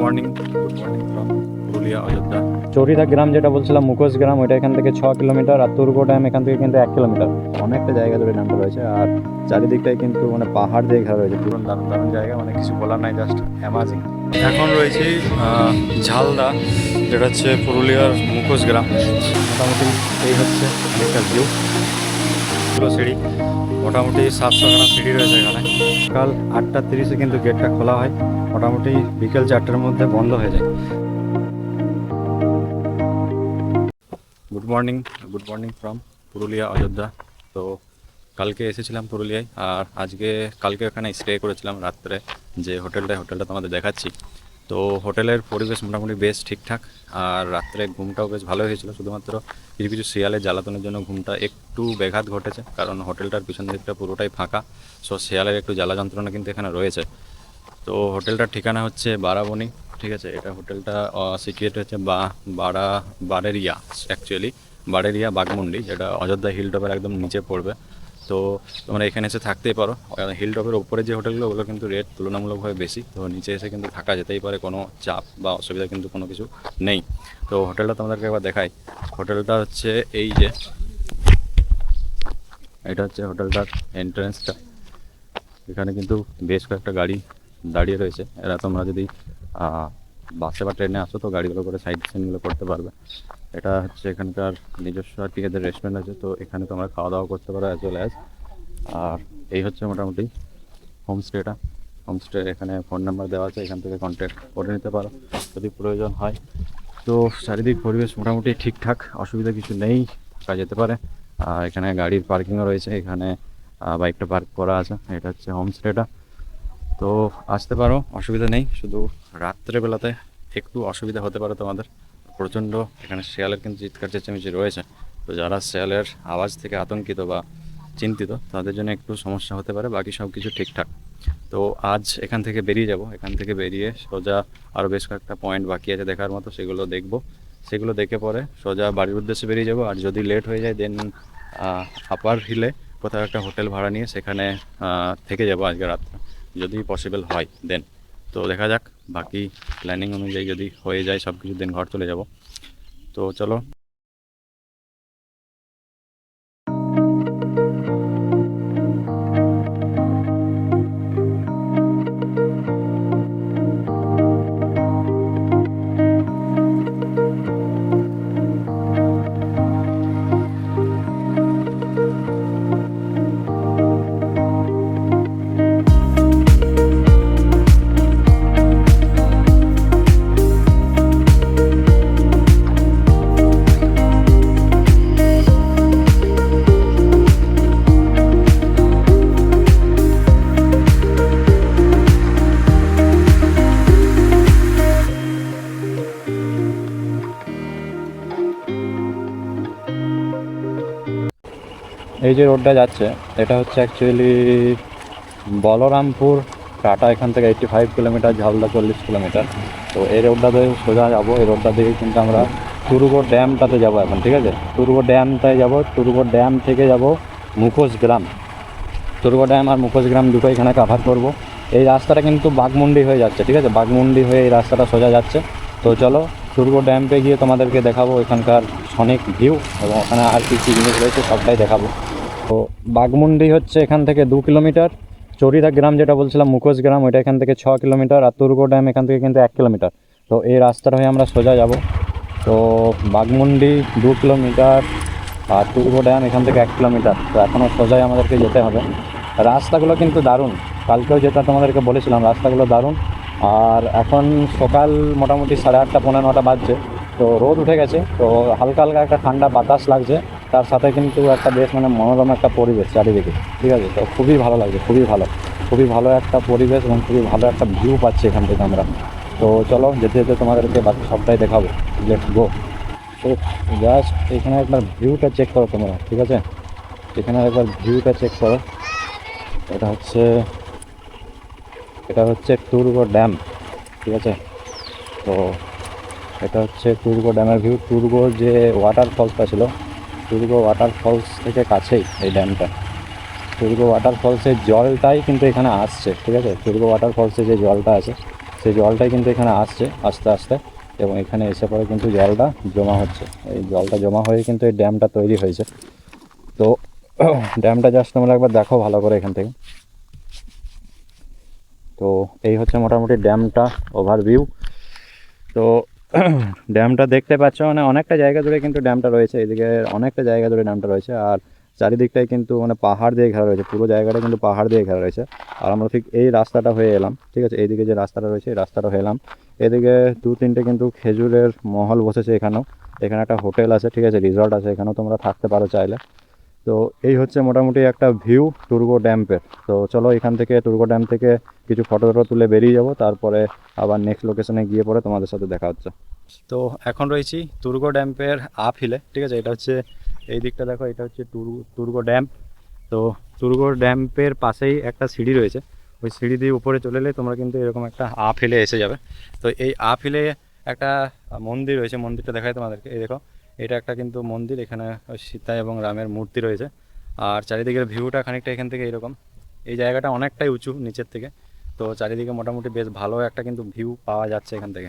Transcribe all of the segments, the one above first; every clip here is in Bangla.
Morning good morning from Purulia Ayodhya Charida গ্রাম যেটা বলছিলাম মুখোশ গ্রাম ওইটা এখান থেকে ছ কিলোমিটার আর তুর্গো ড্যাম এখান থেকে কিন্তু এক কিলোমিটার। অনেকটা জায়গা ধরে ড্যামটা রয়েছে আর চারিদিকটাই কিন্তু মানে পাহাড় দিয়ে ঘেরা রয়েছে পুরো দারুণ দারুণ জায়গা মানে কিছু বলার নাই জাস্ট অ্যামাজিং এখন রয়েছি ঝালদা যেটা হচ্ছে পুরুলিয়ার মুখোশ গ্রাম। মোটামুটি এই হচ্ছে একটা ভিউ পুরো সিঁড়ি। মোটামুটি সাতশো খানা সিঁড়ি রয়েছে এখানে। সকাল আটটা তিরিশে কিন্তু গেটটা খোলা হয়। মোটামুটি বিকেল চারটার মধ্যে বন্ধ হয়ে যায়। Good morning good morning from Purulia, Ayodhya. তো কালকে এসেছিলাম পুরুলিয়ায়, আর আজকে, কালকে ওখানে স্টে করেছিলাম রাত্রে। যে হোটেলটায় হোটেলটা তোমাদের দেখাচ্ছি। তো হোটেলের পরিবেশ মোটামুটি বেশ ঠিকঠাক, আর রাত্রে ঘুমটাও বেশ ভালো হয়েছিল। শুধুমাত্র কিছু কিছু শিয়ালের জ্বালাতনের জন্য ঘুমটা একটু ব্যাঘাত ঘটেছে, কারণ হোটেলটার পিছন দিকটা পুরোটাই ফাঁকা। সো শিয়ালের একটু জ্বালা যন্ত্রণা কিন্তু এখানে রয়েছে। তো হোটেলটার ঠিকানা হচ্ছে বারাবণী, ঠিক আছে? এটা হোটেলটা সিচুয়েট হচ্ছে বা বাড়া বারেরিয়া অ্যাকচুয়ালি বারেরিয়া বাগমুন্ডি যেটা অযোধ্যা হিল টপের একদম নিচে পড়বে। তো তোমরা এখানে এসে থাকতেই পারো। হিল টপের ওপরে যে হোটেলগুলো ওগুলো কিন্তু রেট তুলনামূলকভাবে বেশি। তো নিচে এসে কিন্তু থাকা যেতেই পারে, কোনো চাপ বা অসুবিধা কিন্তু কোনো কিছু নেই। তো হোটেলটা তোমাদেরকে একবার দেখাই। হোটেলটা হচ্ছে এই যে, এটা হচ্ছে হোটেলটার এন্ট্রান্সটা এখানে কিন্তু বেশ কয়েকটা গাড়ি দাঁড়িয়ে রয়েছে। এরা তোমরা যদি বাসে বা ট্রেনে আসো, তো গাড়িগুলো করে সাইড সিনগুলো করতে পারবে। এটা হচ্ছে এখানকার নিজস্ব আর কি এদের রেস্টুরেন্ট আছে, তো এখানে তোমরা খাওয়া দাওয়া করতে পারো অ্যাজ ওয়েল অ্যাজ আর এই হচ্ছে মোটামুটি হোমস্টেটা হোমস্টে এখানে ফোন নাম্বার দেওয়া আছে, এখান থেকে কন্ট্যাক্ট করে নিতে পারো যদি প্রয়োজন হয়। তো চারিদিক পরিবেশ মোটামুটি ঠিকঠাক, অসুবিধা কিছু নেই, থাকা যেতে পারে। আর এখানে গাড়ির পার্কিংও রয়েছে, এখানে বাইকটা পার্ক করা আছে, এটা হচ্ছে হোমস্টেটা তো আসতে পারো, অসুবিধা নেই, শুধু রাত্রেবেলাতে একটু অসুবিধা হতে পারে তোমাদের। প্রচণ্ড। এখানে শেয়ালের কিন্তু চিৎকার চেঁচামেচি রয়েছে। তো যারা শেয়ালের আওয়াজ থেকে আতঙ্কিত বা চিন্তিত, তাদের জন্য একটু সমস্যা হতে পারে, বাকি সব কিছু ঠিকঠাক। তো আজ এখান থেকে বেরিয়ে যাব। এখান থেকে বেরিয়ে সোজা আরও বেশ কয়েকটা পয়েন্ট বাকি আছে দেখার মতো, সেগুলো দেখব। সেগুলো দেখে পরে সোজা বাড়ির উদ্দেশ্যে বেরিয়ে যাব। আর যদি লেট হয়ে যায়, দেন আপার হিলে কোথাও একটা হোটেল ভাড়া নিয়ে সেখানে থেকে যাব আজকে রাত্রে। যদি পসিবল হয়, দেন। তো দেখা যাক, বাকি প্ল্যানিং অনুযায়ী যদি হয়ে যায় সব কিছু দিন ঘর চলে যাব। তো চলো। এই যে রোডটা যাচ্ছে, এটা হচ্ছে অ্যাকচুয়ালি বলরামপুর কাটা, এখান থেকে এইটটি ফাইভ কিলোমিটার ঝালদা চল্লিশ কিলোমিটার তো এই রোডটা দিয়ে সোজা যাব, এই রোডটা দিয়ে কিন্তু আমরা টুরুগো ড্যামটাতে যাব এখন, ঠিক আছে? টুরুগো ড্যামটায় যাব টুরুগো ড্যাম থেকে যাব মুখোশ গ্রাম। টুরুগো ড্যাম আর মুখোশ গ্রাম দুটো এখানে কাভার করব। এই রাস্তাটা কিন্তু বাঘমুন্ডি হয়ে যাচ্ছে, ঠিক আছে? বাঘমুন্ডি হয়ে এই রাস্তাটা সোজা যাচ্ছে। তো চলো টুরুগো ড্যাম্পে গিয়ে তোমাদেরকে দেখাবো এখানকার সনিক ভিউ এবং ওখানে আর কী কী জিনিস রয়েছে, সবটাই দেখাবো। তো বাগমুন্ডি হচ্ছে এখান থেকে দু কিলোমিটার। চরিদা গ্রাম যেটা বলছিলাম, মুখোশ গ্রাম, ওইটা এখান থেকে ছ কিলোমিটার আর তুর্গো ড্যাম এখান থেকে কিন্তু এক কিলোমিটার। তো এই রাস্তাটা হয়ে আমরা সোজা যাব। তো বাগমুন্ডি দু কিলোমিটার আর তুর্গো ড্যাম এখান থেকে এক কিলোমিটার। তো এখনও সোজাই আমাদেরকে যেতে হবে। রাস্তাগুলো কিন্তু দারুণ। কালকেও যেটা তোমাদেরকে বলেছিলাম, রাস্তাগুলো দারুণ। আর এখন সকাল মোটামুটি সাড়ে আটটা পনেরো নটা বাজছে। তো রোদ উঠে গেছে। তো হালকা হালকা একটা ঠান্ডা বাতাস লাগছে। তার সাথে কিন্তু একটা বেশ মানে মনোরম একটা পরিবেশ চারিদিকে, ঠিক আছে? তো খুবই ভালো লাগছে, খুবই ভালো। খুবই ভালো একটা পরিবেশ এবং খুবই ভালো একটা ভিউ পাচ্ছি এখান থেকে আমরা। তো চলো, যেতে যেতে তোমাদেরকে বাকি সবটাই দেখাবো। লেটস গো তো জাস্ট এখানে একবার ভিউটা চেক করো তোমরা, ঠিক আছে? এখানে একবার ভিউটা চেক করো। এটা হচ্ছে এটা হচ্ছে টুরগো ড্যাম ঠিক আছে? তো এটা হচ্ছে টুরগো ড্যামের ভিউ টুরগো যে ওয়াটার ফলসটা ছিল টুরগো ওয়াটার ফলস থেকে কাছেই এই ড্যামটা টুরগো ওয়াটার ফলসের জলটাই কিন্তু এখানে আসছে, ঠিক আছে? টুরগো ওয়াটার ফলসে যে জলটা আছে, সেই জলটাই কিন্তু এখানে আসছে আস্তে আস্তে এবং এখানে এসে পরে কিন্তু জলটা জমা হচ্ছে। এই জলটা জমা হয়ে কিন্তু এই ড্যামটা তৈরি হয়েছে। তো ড্যামটা জাস্ট তোমরা একবার দেখো ভালো করে এখান থেকে। তো এই হচ্ছে মোটামুটি ড্যামটা ওভারভিউ তো ড্যামটা দেখতে পাচ্ছ মানে অনেকটা জায়গা জুড়ে কিন্তু ড্যামটা রয়েছে, এদিকে অনেকটা জায়গা জুড়ে ড্যামটা রয়েছে, আর চারিদিকটাই কিন্তু মানে পাহাড় দিয়ে ঘেরা রয়েছে, পুরো জায়গাটা কিন্তু পাহাড় দিয়ে ঘেরা রয়েছে, আর আমরা ঠিক এই রাস্তাটা হয়ে এলাম, ঠিক আছে, এইদিকে যে রাস্তাটা রয়েছে, এই রাস্তাটা হয়ে এলাম, এদিকে দু তিনটে কিন্তু খেজুরের মহল বসেছে এখানেও, এখানে একটা হোটেল আছে, ঠিক আছে, রিসর্ট আছে, এখানেও তোমরা থাকতে পারো চাইলে তো এই হচ্ছে মোটামুটি একটা ভিউ টুরগো ড্যাম্পের। তো চলো এখান থেকে টুরগো ড্যাম থেকে কিছু ফটো টটো তুলে বেরিয়ে যাব, তারপরে আবার নেক্সট লোকেশনে গিয়ে পরে তোমাদের সাথে দেখা হচ্ছে। তো এখন রয়েছি তুর্গো ড্যাম্পের আপ হিলে ঠিক আছে? এটা হচ্ছে এই দিকটা দেখো, এটা হচ্ছে টুরু তুর্গো ড্যাম্প তো তুর্গো ড্যাম্পের পাশেই একটা সিঁড়ি রয়েছে। ওই সিঁড়ি দিয়ে উপরে চলে এলে তোমরা কিন্তু এরকম একটা আপ হিলে এসে যাবে। তো এই আপ হিলে একটা মন্দির রয়েছে, মন্দিরটা দেখায় তোমাদেরকে। এই দেখো এটা একটা কিন্তু মন্দির, এখানে সীতা এবং রামের মূর্তি রয়েছে। আর চারিদিকের ভিউটা খানিকটা এখান থেকে এরকম। এই জায়গাটা অনেকটাই উঁচু, নিচের থেকে। তো চারিদিকে মোটামুটি বেশ ভালো একটা কিন্তু ভিউ পাওয়া যাচ্ছে এখান থেকে।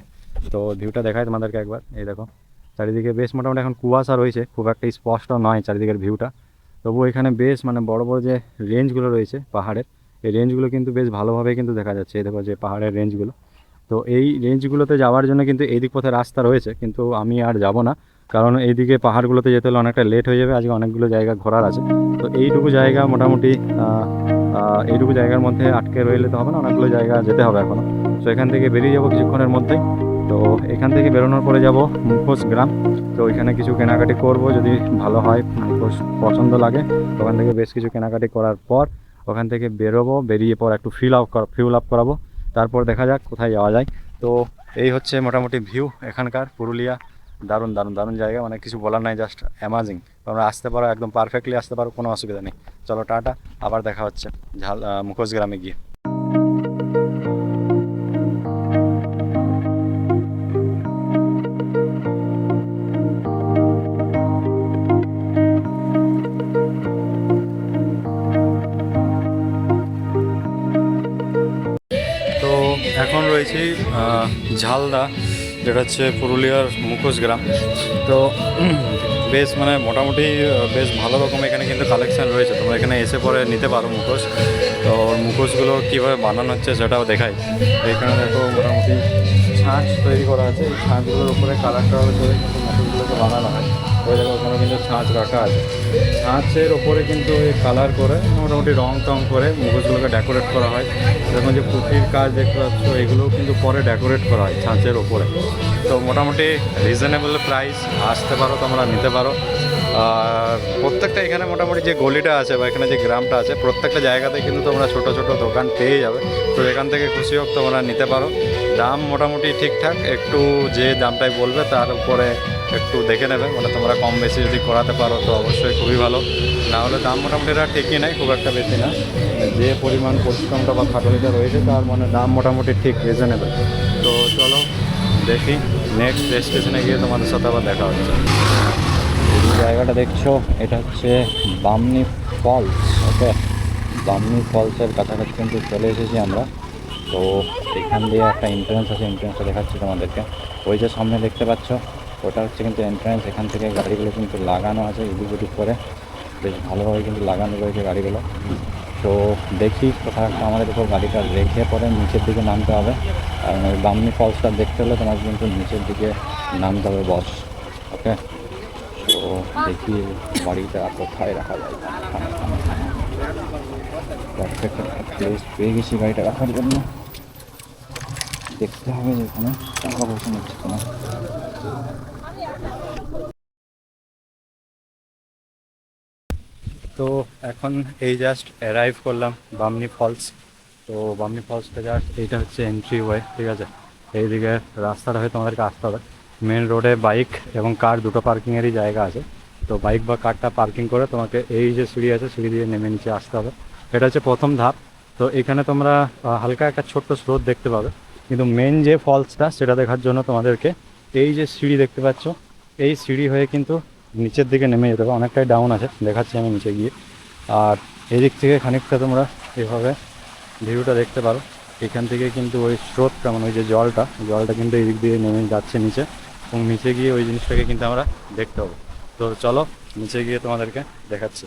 তো ভিউটা দেখায় তোমাদেরকে একবার, এই দেখো। চারিদিকে বেশ মোটামুটি এখন কুয়াশা রয়েছে, খুব একটা স্পষ্ট নয় চারিদিকের ভিউটা। তবু এখানে বেশ মানে বড় বড় যে রেঞ্জগুলো রয়েছে পাহাড়ের, এই রেঞ্জগুলো কিন্তু বেশ ভালোভাবে কিন্তু দেখা যাচ্ছে। এই দেখো যে পাহাড়ের রেঞ্জগুলো। তো এই রেঞ্জগুলোতে যাওয়ার জন্য কিন্তু এই দিক পথে রাস্তা রয়েছে, কিন্তু আমি আর যাব না। কারণ এইদিকে পাহাড়গুলোতে যেতে হলে অনেকটা লেট হয়ে যাবে। আজকে অনেকগুলো জায়গা ঘোরার আছে। তো এইটুকু জায়গা মোটামুটি এইটুকু জায়গার মধ্যে আটকে রইলে তো হবে না, অনেকগুলো জায়গা যেতে হবে এখনও তো এখান থেকে বেরিয়ে যাব কিছুক্ষণের মধ্যে তো এখান থেকে বেরোনোর পরে যাব মুখোশ গ্রাম। তো ওইখানে কিছু কেনাকাটি করব যদি ভালো হয়, মুখোশ পছন্দ লাগে। ওখান থেকে বেশ কিছু কেনাকাটি করার পর ওখান থেকে বেরোবো, বেরিয়ে পর একটু ফিল আপ ফিল আপ করাবো। তারপর দেখা যাক কোথায় যাওয়া যায়। তো এই হচ্ছে মোটামুটি ভিউ এখানকার, পুরুলিয়া। দারুণ দারুণ দারুণ জায়গা। মানে কিছু বলার নাই জাস্ট অ্যামাজিং তোমরা আসতে পারো, একদম পারফেক্টলি আসতে পারো, কোনো অসুবিধা নেই। চলো, টাটা। আবার দেখা হচ্ছে। ঝাল মুখোশ গ্রামে গিয়ে। যেটা হচ্ছে পুরুলিয়ার মুখোশ গ্রাম। তো বেশ মানে মোটামুটি বেশ ভালো রকম এখানে কিন্তু কালেকশন রয়েছে। তোমরা এখানে এসে পরে নিতে পারো মুখোশ। তো মুখোশগুলো কীভাবে বানানো হচ্ছে সেটাও দেখাই। এখানে দেখো মোটামুটি ছাঁচ তৈরি করা আছে। এই ছাঁচগুলোর উপরে কালার করে মুখোশগুলোকে বানানো হয়। ওই দেখো ওখানে কিন্তু ছাঁচ রাখা আছে। ছাঁচের ওপরে কিন্তু এই কালার করে মোটামুটি রং টং করে মুখোশগুলোকে ডেকোরেট করা হয়। যেরকম যে পুঁথির কাজ দেখতে পাচ্ছ, এগুলোও কিন্তু পরে ডেকোরেট করা হয় ছাঁচের ওপরে। তো মোটামুটি রিজনেবল প্রাইস আসতে পারো, তোমরা নিতে পারো। আর প্রত্যেকটা এখানে মোটামুটি যে গলিটা আছে বা এখানে যে গ্রামটা আছে, প্রত্যেকটা জায়গাতে কিন্তু তোমরা ছোট ছোট দোকান পেয়ে যাবে। তো এখান থেকে খুশি হোক তোমরা নিতে পারো। দাম মোটামুটি ঠিকঠাক, একটু যে দামটাই বলবে তার উপরে একটু দেখে নেবে। মানে তোমরা কম বেশি যদি করাতে পারো, তো অবশ্যই খুবই ভালো। না হলে দাম মোটামুটি এরা ঠিকই নেয়, খুব একটা বেশি না। যে পরিমাণ পরিশ্রমটা বা খাটনিটা রয়েছে, তার মানে দাম মোটামুটি ঠিক রিজনেবল তো চলো, দেখি নেক্সট স্টেশনে গিয়ে তোমাদের সাথে আবার দেখা হচ্ছে। জায়গাটা দেখছ, এটা হচ্ছে বামনি ফলস ওকে বামনি ফলসের কাছাকাছি কিন্তু চলে এসেছি আমরা। তো এখান দিয়ে একটা এন্ট্রান্স আছে এন্ট্রান্সটা দেখাচ্ছি তোমাদেরকে। ওই যে সামনে দেখতে পাচ্ছ ওটা হচ্ছে কিন্তু এন্ট্রান্স এখান থেকে গাড়িগুলো কিন্তু লাগানো আছে এদিক ওদিক করে। বেশ ভালোভাবে কিন্তু লাগানো রয়েছে গাড়িগুলো। তো দেখি কোথাও একটা আমাদের উপর গাড়িটা রেখে পরে নিচের দিকে নামতে হবে। কারণ ওই বামনি ফলসটা দেখতে হলে তোমাকে কিন্তু নিচের দিকে নামতে হবে বস ওকে তো দেখি বাড়িটা কোথায় রাখা যায়। পারফেক্ট প্লেস পেয়ে গেছি গাড়িটা রাখার জন্য। দেখতে হবে যে এখানে টাকা পয়সা নিচ্ছে কিনা। তো এখন এই জাস্ট অ্যারাইভ করলাম বামনি ফলস তো বামনি ফলসটা জাস্ট এইটা হচ্ছে এন্ট্রি ওয়ে ঠিক আছে? এইদিকে রাস্তাটা হয়ে তোমাদেরকে আসতে হবে। মেন রোডে বাইক এবং কার দুটো পার্কিংয়েরই জায়গা আছে। তো বাইক বা কারটা পার্কিং করে তোমাকে এই যে সিঁড়ি আছে, সিঁড়ি দিয়ে নেমে নিচে আসতে হবে। এটা হচ্ছে প্রথম ধাপ। তো এখানে তোমরা হালকা একটা ছোট্ট স্রোত দেখতে পাবে। কিন্তু মেন যে ফলসটা সেটা দেখার জন্য তোমাদেরকে এই যে সিঁড়ি দেখতে পাচ্ছ, এই সিঁড়ি হয়ে কিন্তু নিচের দিকে নেমে যেতে হবে অনেকটাই ডাউন আছে, দেখাচ্ছি আমি নিচে গিয়ে। আর এদিক থেকে খানিকটা তোমরা এভাবে ভিউটা দেখতে পারো। এখান থেকে কিন্তু ওই স্রোতটা মানে ওই যে জলটা জলটা কিন্তু এই দিক দিয়ে নেমে যাচ্ছে নিচে। এবং নিচে গিয়ে ওই জিনিসটাকে কিন্তু আমরা দেখতে পাবো। তো চলো, নিচে গিয়ে তোমাদেরকে দেখাচ্ছি।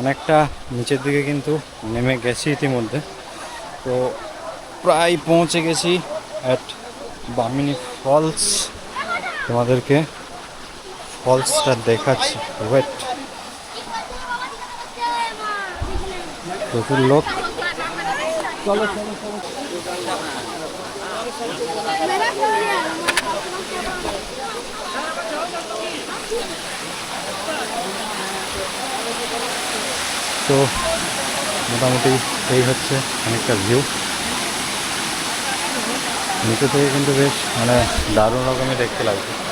অনেকটা নিচের দিকে কিন্তু নেমে গেছি ইতিমধ্যে। তো প্রায় পৌঁছে গেছি অ্যাট বামিনি ফলস তোমাদেরকে ফলসটা দেখাচ্ছি। ওয়েট প্রচুর লোক। তো, মোটামুটি এই হচ্ছে অনেকটা ভিউ নিচে থেকে কিন্তু বেশ মানে দারুণ রকমের দেখতে লাগছে।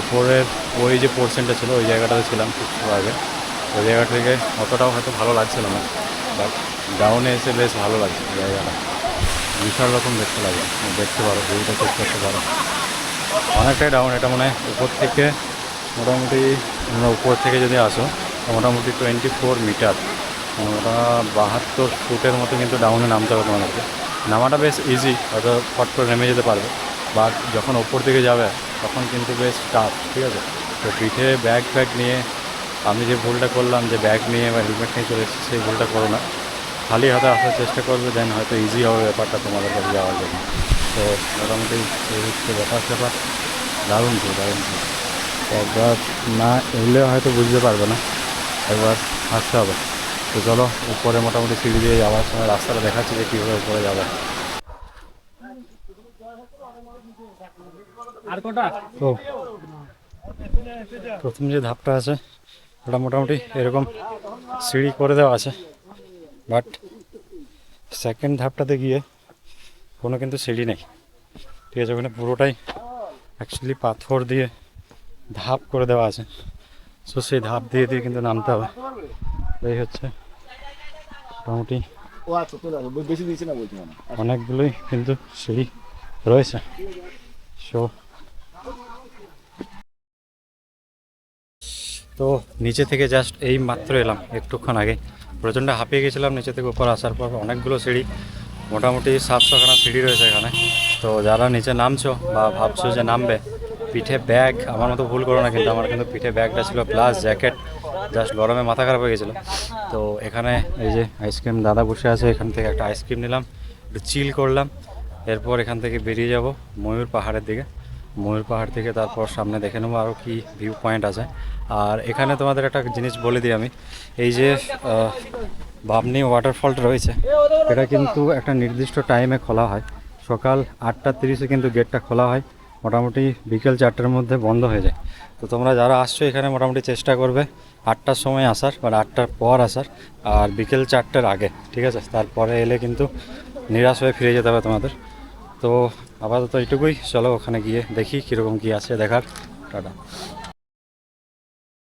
উপরের ওই যে পোর্শনটা ছিল, ওই জায়গাটাতে ছিলাম কিছু আগে। ওই জায়গা থেকে অতটাও হয়তো ভালো লাগছিল না বাট ডাউনে এসে বেশ ভালো লাগছে জায়গাটা। বিশাল রকম দেখতে লাগে, দেখতে পারো, ভিউটা চেক করতে পারো। অনেকটাই ডাউন এটা মানে উপর থেকে মোটামুটি, তোমরা উপর থেকে যদি আসো মোটামুটি টোয়েন্টি ফোর মিটার ওটা বাহাত্তর ফুটের মতো কিন্তু ডাউনে নামতে হবে তোমাদেরকে। নামাটা বেশ ইজি হয়তো ফট করে নেমে যেতে পারবে বাট যখন ওপর দিকে যাবে তখন কিন্তু বেশ টাফ ঠিক আছে? তো পিঠে ব্যাগ ফ্যাগ নিয়ে আমি যে ভুলটা করলাম, যে ব্যাগ নিয়ে বা হেলমেট নিয়ে চলে এসেছি, সেই ভুলটা করো না। খালি হাতে আসার চেষ্টা করবে দেন হয়তো ইজি হবে ব্যাপারটা তোমাদের কাছে যাওয়ার জন্য। তো মোটামুটি এই হচ্ছে ব্যাপার, স্যাপার। দারুণ তো দারুণ তো। একবার না এলে হয়তো বুঝতে পারবে না। একবার আসতে হবে। তো চলো, উপরে মোটামুটি সিঁড়ি দিয়ে যাওয়ার সময় রাস্তাটা দেখাচ্ছে যে কীভাবে উপরে যাবে। তো প্রথম যে ধাপটা আছে ওটা মোটামুটি এরকম সিঁড়ি করে দেওয়া আছে। বাট সেকেন্ড ধাপটাতে গিয়ে কোনো কিন্তু সিঁড়ি নেই। ঠিক আছে ওখানে পুরোটাই অ্যাকচুয়ালি পাথর দিয়ে ধাপ করে দেওয়া আছে। সো সেই ধাপ দিয়ে দিয়ে কিন্তু নামতে হবে। এই হচ্ছে মোটামুটি ও আচ্ছা মানে। অনেকগুলোই কিন্তু সিঁড়ি রয়েছে। সো তো নিচে থেকে জাস্ট এই মাত্র এলাম, একটুক্ষণ আগে। প্রচণ্ড হাঁপিয়ে গেছিলাম, নিচে থেকে উপর আসার পর অনেকগুলো সিঁড়ি, মোটামুটি সাতশোখানা সিঁড়ি রয়েছে এখানে। তো যারা নিচে নামছো বা ভাবছ যে নামবে, পিঠে ব্যাগ, আমার মতো ভুল করো না কিন্তু আমার কিন্তু পিঠে ব্যাগটা ছিল প্লাস জ্যাকেট জাস্ট গরমে মাথা খারাপ হয়ে গেছিল। তো এখানে এই যে আইসক্রিম দাদা বসে আছে, এখান থেকে একটা আইসক্রিম নিলাম, একটু চিল করলাম। এরপর এখান থেকে বেরিয়ে যাব ময়ূর পাহাড়ের দিকে। ময়ূর পাহাড় থেকে তারপর সামনে দেখে নেব আরও কি ভিউ পয়েন্ট আছে। আর এখানে তোমাদের একটা জিনিস বলে দিই আমি, এই যে বামনি ওয়াটারফলটা রয়েছে, এটা কিন্তু একটা নির্দিষ্ট টাইমে খোলা হয়। সকাল আটটা তিরিশে কিন্তু গেটটা খোলা হয়, মোটামুটি বিকেল চারটার মধ্যে বন্ধ হয়ে যায়। তো তোমরা যারা আসছো এখানে মোটামুটি চেষ্টা করবে আটটার সময় আসার বা আটটার পর আসার, আর বিকেল চারটার আগে, ঠিক আছে? তারপরে এলে কিন্তু নিরাশ হয়ে ফিরে যেতে হবে তোমাদের। তো আপাতত এটুকুই চলো ওখানে গিয়ে দেখি কীরকম কী আছে দেখার। টাটা।